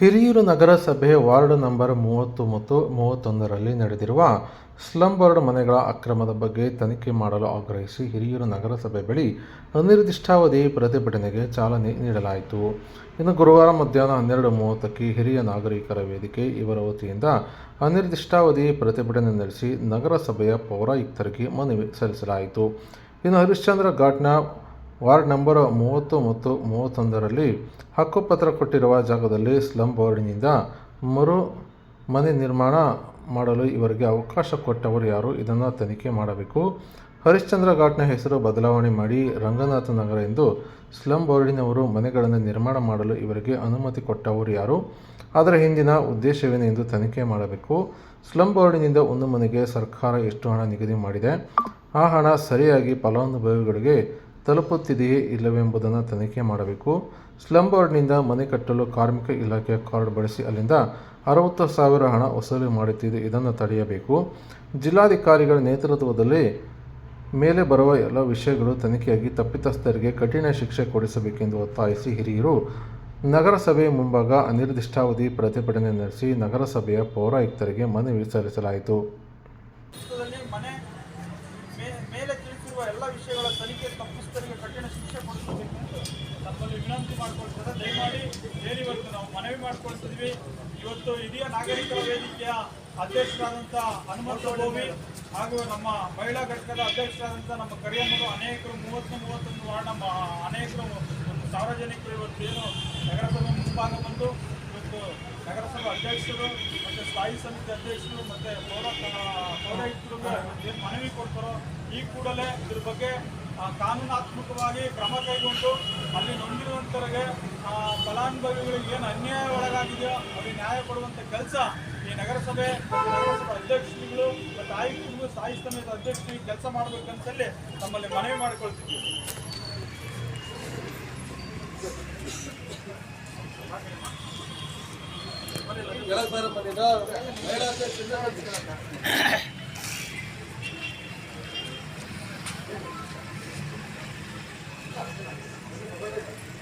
ಹಿರಿಯೂರು ನಗರಸಭೆ ward number ಮೂವತ್ತು ಮತ್ತು ಮೂವತ್ತೊಂದರಲ್ಲಿ ನಡೆದಿರುವ ಸ್ಲಂ ಬೋರ್ಡ್ ಮನೆಗಳ ಅಕ್ರಮದ ಬಗ್ಗೆ ತನಿಖೆ ಮಾಡಲು ಆಗ್ರಹಿಸಿ ಹಿರಿಯೂರು ನಗರಸಭೆ ಬಳಿ ಅನಿರ್ದಿಷ್ಟಾವಧಿ ಪ್ರತಿಭಟನೆಗೆ ಚಾಲನೆ ನೀಡಲಾಯಿತು. ಇನ್ನು ಗುರುವಾರ ಮಧ್ಯಾಹ್ನ ಹನ್ನೆರಡು ಮೂವತ್ತಕ್ಕೆ ಹಿರಿಯ ನಾಗರಿಕರ ವೇದಿಕೆ ಇವರ ವತಿಯಿಂದ ಅನಿರ್ದಿಷ್ಟಾವಧಿ ಪ್ರತಿಭಟನೆ ನಡೆಸಿ ನಗರಸಭೆಯ ಪೌರಾಯುಕ್ತರಿಗೆ ಮನವಿ ಸಲ್ಲಿಸಲಾಯಿತು. ಇನ್ನು ಹರಿಶ್ಚಂದ್ರ ಘಾಟ್ನ ವಾರ್ಡ್ ನಂಬರ್ ಮೂವತ್ತು ಮತ್ತು ಮೂವತ್ತೊಂದರಲ್ಲಿ ಹಕ್ಕುಪತ್ರ ಕೊಟ್ಟಿರುವ ಜಾಗದಲ್ಲಿ ಸ್ಲಂ ಬೋರ್ಡಿನಿಂದ ಮರು ಮನೆ ನಿರ್ಮಾಣ ಮಾಡಲು ಇವರಿಗೆ ಅವಕಾಶ ಕೊಟ್ಟವರು ಯಾರು? ಇದನ್ನು ತನಿಖೆ ಮಾಡಬೇಕು. ಹರಿಶ್ಚಂದ್ರ ಘಾಟ್ನ ಹೆಸರು ಬದಲಾವಣೆ ಮಾಡಿ ರಂಗನಾಥ ನಗರ ಎಂದು ಸ್ಲಂ ಬೋರ್ಡಿನವರು ಮನೆಗಳನ್ನು ನಿರ್ಮಾಣ ಮಾಡಲು ಇವರಿಗೆ ಅನುಮತಿ ಕೊಟ್ಟವರು ಯಾರು? ಅದರ ಹಿಂದಿನ ಉದ್ದೇಶವೇನು ಎಂದು ತನಿಖೆ ಮಾಡಬೇಕು. ಸ್ಲಂ ಬೋರ್ಡಿನಿಂದ ಒಂದು ಮನೆಗೆ ಸರ್ಕಾರ ಎಷ್ಟು ಹಣ ನಿಗದಿ ಮಾಡಿದೆ? ಆ ಹಣ ಸರಿಯಾಗಿ ಫಲಾನುಭವಿಗಳಿಗೆ ತಲುಪುತ್ತಿದೆಯೇ ಇಲ್ಲವೆಂಬುದನ್ನು ತನಿಖೆ ಮಾಡಬೇಕು. ಸ್ಲಂ ಬೋರ್ಡ್ನಿಂದ ಮನೆ ಕಟ್ಟಲು ಕಾರ್ಮಿಕ ಇಲಾಖೆಯ ಕಾರ್ಡ್ ಬಳಸಿ ಅಲ್ಲಿಂದ ಅರವತ್ತು ಸಾವಿರ ಹಣ ವಸೂಲಿ ಮಾಡುತ್ತಿದೆ ಇದನ್ನು ತಡೆಯಬೇಕು. ಜಿಲ್ಲಾಧಿಕಾರಿಗಳ ನೇತೃತ್ವದಲ್ಲಿ ಮೇಲೆ ಬರುವ ಎಲ್ಲ ವಿಷಯಗಳು ತನಿಖೆಯಾಗಿ ತಪ್ಪಿತಸ್ಥರಿಗೆ ಕಠಿಣ ಶಿಕ್ಷೆ ಕೊಡಿಸಬೇಕೆಂದು ಒತ್ತಾಯಿಸಿ ಹಿರಿಯರು ನಗರಸಭೆ ಮುಂಭಾಗ ಅನಿರ್ದಿಷ್ಟಾವಧಿ ಪ್ರತಿಭಟನೆ ನಡೆಸಿ ನಗರಸಭೆಯ ಪೌರಾಯುಕ್ತರಿಗೆ ಮನವಿ ಸಲ್ಲಿಸಲಾಯಿತು ಪುಸ್ತಕದಲ್ಲಿ ಮನೆ ಮೇ- ಮೇಲೆ ತಿಳಿಸಿರುವ ಎಲ್ಲ ವಿಷಯಗಳ ತನಿಖೆ ತಪ್ಪಿಸ್ತರಿಗೆ ಕಠಿಣ ಶಿಕ್ಷೆ ಕೊಡಿಸಬೇಕು ಎಂದು ನಮ್ಮಲ್ಲಿ ವಿನಂತಿ ಮಾಡಿಕೊಳ್ತಾರೆ ದಯಮಾಡಿ ಏನು ಇವತ್ತು ನಾವು ಮನವಿ ಮಾಡಿಕೊಳ್ತಿದ್ವಿ. ಇವತ್ತು ಹಿರಿಯ ನಾಗರಿಕರ ವೇದಿಕೆಯ ಅಧ್ಯಕ್ಷರಾದಂಥ ಹನುಮಂತ ಭೂಮಿ ಹಾಗೂ ನಮ್ಮ ಮಹಿಳಾ ಘಟಕದ ಅಧ್ಯಕ್ಷರಾದಂಥ ನಮ್ಮ ಕರಿಯಮ್ಮರು ಅನೇಕರು, ಮೂವತ್ತು ಮೂವತ್ತೊಂದು ವಾರ್ಡ್ ನಮ್ಮ ಅನೇಕರು ಸಾರ್ವಜನಿಕರು ಇವತ್ತು ಏನು ನಗರಸಭೆ ಮುಂಭಾಗ ಬಂದು ಇವತ್ತು ನಗರಸಭಾ ಅಧ್ಯಕ್ಷರು ಮತ್ತು ಸ್ಥಾಯಿ ಸಮಿತಿ ಅಧ್ಯಕ್ಷರು ಮತ್ತು ಪೌರ ಪೌರಾಯುಕ್ತರು ಏನು ಮನವಿ ಕೊಡ್ತಾರೋ ಈ ಕೂಡಲೇ ಇದ್ರ ಬಗ್ಗೆ ಕಾನೂನಾತ್ಮಕವಾಗಿ ಕ್ರಮ ಕೈಗೊಂಡು ಅಲ್ಲಿ ನೊಂದಿರುವಂತರಿಗೆ ಫಲಾನುಭವಿಗಳಿಗೆ ಏನು ಅನ್ಯಾಯ ಒಳಗಾಗಿದೆಯೋ ಅವರಿಗೆ ನ್ಯಾಯ ಕೊಡುವಂಥ ಕೆಲಸ ಈ ನಗರಸಭೆ, ನಗರಸಭಾ ಅಧ್ಯಕ್ಷರುಗಳು ಮತ್ತು ಆಯುಕ್ತರು ಸ್ಥಾಯಿ ಸಮಿತಿ ಅಧ್ಯಕ್ಷರಿಗೆ ಕೆಲಸ ಮಾಡಬೇಕಂತಲ್ಲಿ ನಮ್ಮಲ್ಲಿ ಮನವಿ ಬರೋ ಮಹಿಳಾ すごい。